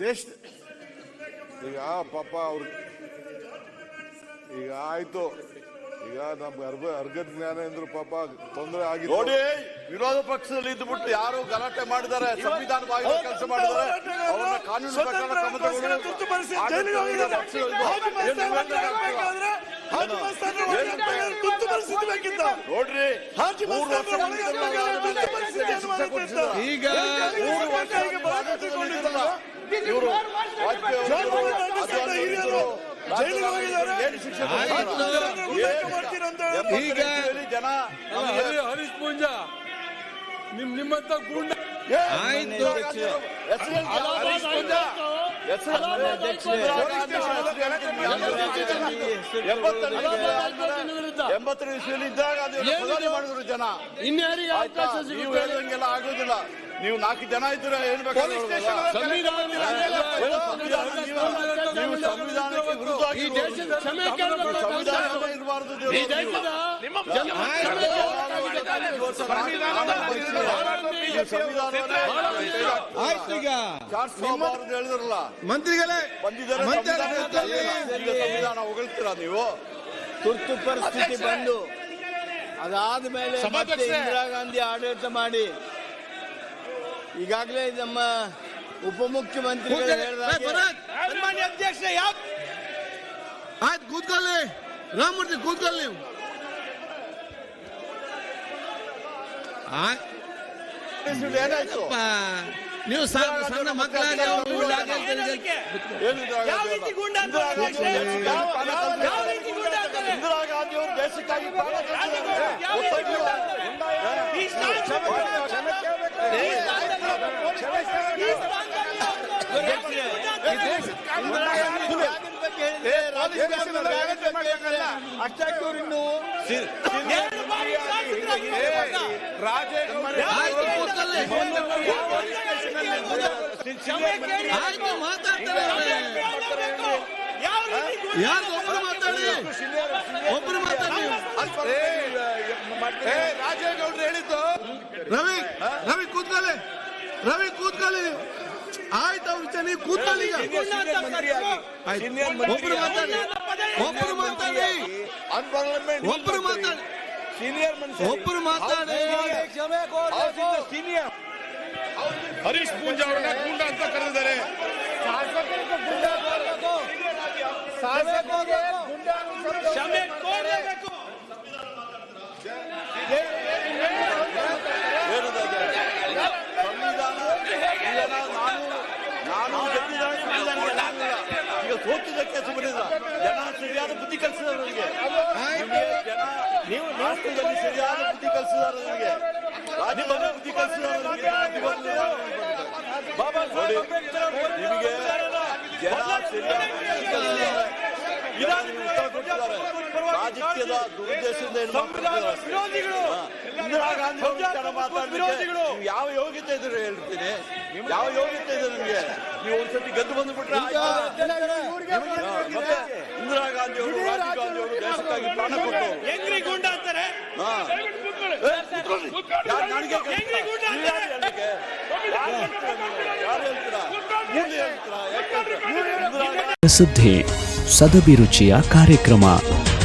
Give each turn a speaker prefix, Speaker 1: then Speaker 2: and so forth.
Speaker 1: ದೇಶ
Speaker 2: ಈಗ ಪಾಪ ಅವ್ರ ಈಗ ಆಯ್ತು. ಈಗ ನಮ್ಗೆ ಅರ್ಗ ಅರ್ಗದ ಜ್ಞಾನೇಂದ್ರ ಪಾಪ ತೊಂದರೆ ಆಗಿದೆ
Speaker 1: ನೋಡಿ ವಿರೋಧ ಪಕ್ಷದಲ್ಲಿ ಇದ್ಬಿಟ್ಟು ಯಾರು ಗಲಾಟೆ ಮಾಡಿದ್ದಾರೆ ಸಂವಿಧಾನ ಕೆಲಸ ಮಾಡಿದ್ದಾರೆ ಅವರನ್ನ ಕಾನೂನು. ನೋಡ್ರಿ
Speaker 3: ಹಾಜಿ
Speaker 1: ಮೂರು ವರ್ಷ
Speaker 4: ಈಗ
Speaker 3: ಬಲಾತ್ಕಾರಗೊಂಡಿದ್ದಲ್ಲ.
Speaker 1: ಇವರು ಜನ
Speaker 4: ಹರೀಶ್ ಪೂಂಜಾ ನಿಮ್ ನಿಮ್ಮಂತ ಗೂಂಡ
Speaker 1: ಆಯ್ತು. ಎಂಬತ್ತರ ಇಸ್ವಿಯಲ್ಲಿ ಇದ್ದಾಗ ಪ್ರಧಾನಿ ಮಾಡಿದ್ರು ಜನ.
Speaker 4: ಇನ್ಯಾರಿಗೆ
Speaker 1: ನೀವು ಹೇಳಿದಂಗೆಲ್ಲ ಆಗೋದಿಲ್ಲ. ನೀವು ನಾಲ್ಕು ಜನ ಇದ್ರೆ ಏನ್ ಬೇಕಾದ್ರೂ ನೀವು ಸಂವಿಧಾನಕ್ಕೆ ವಿರುದ್ಧವಾಗಿ ಸಂವಿಧಾನ ಇರಬಾರ್ದು ಹೇಳಿದ್ರಲ್ಲ.
Speaker 5: ಮಂತ್ರಿಗಳೇ
Speaker 1: ಬಂದಿದ್ದಾರೆ ಸಂವಿಧಾನ ಹೊಗಳ್ತೀರಾ ನೀವು?
Speaker 6: ತುರ್ತು ಪರಿಸ್ಥಿತಿ ಬಂದು ಅದಾದ ಮೇಲೆ ಮತ್ತೆ ಇಂದಿರಾ ಗಾಂಧಿ ಆಡಳಿತ ಮಾಡಿ. ಈಗಾಗಲೇ ನಮ್ಮ ಉಪಮುಖ್ಯಮಂತ್ರಿಗಳು
Speaker 5: ಸನ್ಮಾನ್ಯ ಅಧ್ಯಕ್ಷ ಆಯ್ತು ಕೂತ್ಕೊಳ್ಳಿ. ರಾಮಮೂರ್ತಿ ಕೂತ್ಕೊಳ್ಳಿ. ನೀವು ನೀವು ಸಣ್ಣ ಮಕ್ಕಳಾಗಿ
Speaker 1: ಗಾಂಧಿ ಅಲ್ಲ? ಇಂದಿರಾ ಗಾಂಧಿ ಅವರು ದೇಶಕ್ಕಾಗಿ ಪ್ರಾಣ ಕಳ್ದಿದ್ದಾರೆ. ಇಂದಿರಾ ಗೊತ್ತಾಗ್ಲಿಲ್ಲ?
Speaker 6: ಅಷ್ಟಾಗಿ ಇನ್ನು
Speaker 5: ಆಯ್ತು ಮಾತಾಡ್ತಾರೆ. ಯಾರು ಮಾತಾಡಿ ಒಬ್ರು ಮಾತಾಡಿ
Speaker 1: ರಾಜೇಗೌಡರು ಹೇಳಿದ್ದು?
Speaker 5: ರವಿ ರವಿ ಕೂತ್ಕೊಳ್ಳಿ. ರವಿ ಕೂತ್ಕೊಳ್ಳಿ. ಆಯ್ತು ಅವ್ರ ನೀವು ಕೂತ್ಕೊಳ್ಳಿ ಈಗ. ಮಾತಾಡಿ. ಒಬ್ರು ಮಾತಾಡಿ. ಒಬ್ರು ಮಾತಾಡಿ.
Speaker 1: ಅನ್ಪಾರ್ಲಿಮೆಂಟ್
Speaker 5: ಒಬ್ರು ಮಾತಾಡಿ. ಸೀನಿಯರ್
Speaker 4: ಹರೀಶ್ ಪೂಂಜಾ ಅವ್ರನ್ನ ಗೂಂಡ ಅಂತ ಕರೆದಿದ್ದಾರೆ.
Speaker 1: ಸಂವಿಧಾನ ಈಗ ಸೋತಿದ್ದಕ್ಕೆ ಸುಮ್ಮನಿಲ್ಲ ಜನ ಸರಿಯಾದ ಬುದ್ಧಿ ಕಲಿಸಿದಾರೆ ನನಗೆ ಜನ ನೀವು ರಾಷ್ಟ್ರದಲ್ಲಿ ಸರಿಯಾದ ಬುದ್ಧಿ ಕಲಿಸಿದಾರೆ ನನಗೆ ರಾಜ್ಯದಲ್ಲಿ ಬುದ್ಧಿ ಕಲಿಸಿದಾರೆ ಬಾಬಾ ನಿಮಗೆ ಜನ ಸರಿಯಾದ ಬುದ್ಧಿ ಕಲಿಸಿದ್ದಾರೆ. ರಾಜಕೀಯದ ದುರುದ್ದೇಶದಿಂದ ಏನು. ಇಂದಿರಾ ಗಾಂಧಿ ನೀವು ಯಾವ ಯೋಗ್ಯತೆ ಇದ್ರೆ ಹೇಳ್ತೀನಿ. ಯಾವ ಯೋಗ್ಯತೆ ಇದೆ ನಿಮಗೆ. ನೀವು ಒಂದ್ಸತಿ ಗೆದ್ದು ಬಂದ್ಬಿಟ್ರೆ ಇಂದಿರಾ ಗಾಂಧಿ ಅವರು ರಾಜೀವ್ ಗಾಂಧಿ ಅವರು ದೇಶಕ್ಕಾಗಿ ಪ್ರಾಣ ಕೊಟ್ಟು.
Speaker 3: ಹೆಂಗ್ರಿ ಗುಂಡ ಅಂತಾರೆ?
Speaker 7: ಸುದ್ದಿ ಸದಭಿರುಚಿಯ ಕಾರ್ಯಕ್ರಮ.